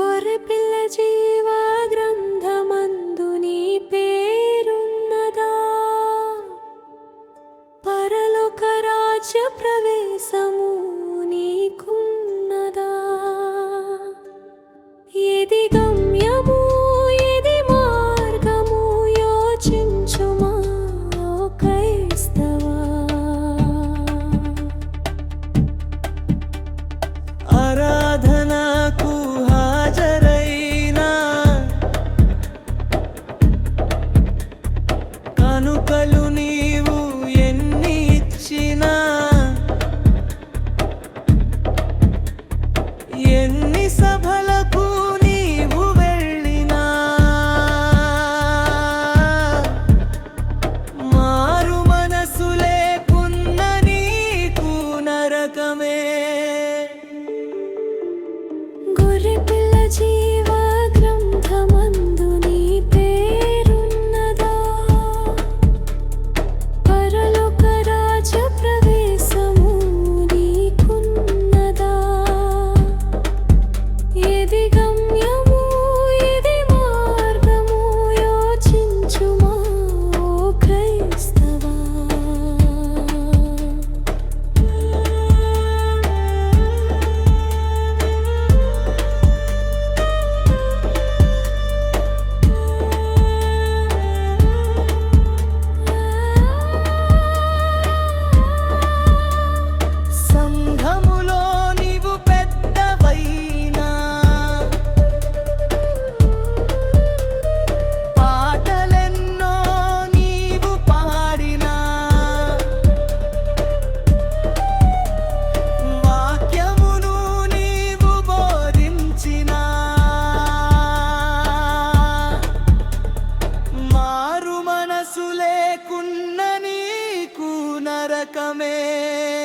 గొర్రెపిల్ల జీవ గ్రంథమందు నీ పేరున్నదా? పరలోక రాజ్య ప్రవేశము ఎన్ని సభలకు నీవు వెళ్ళినా? మారు మనసు లేకున్న నీకు నరకమే. గొర్రె పిల్ల జీ come in.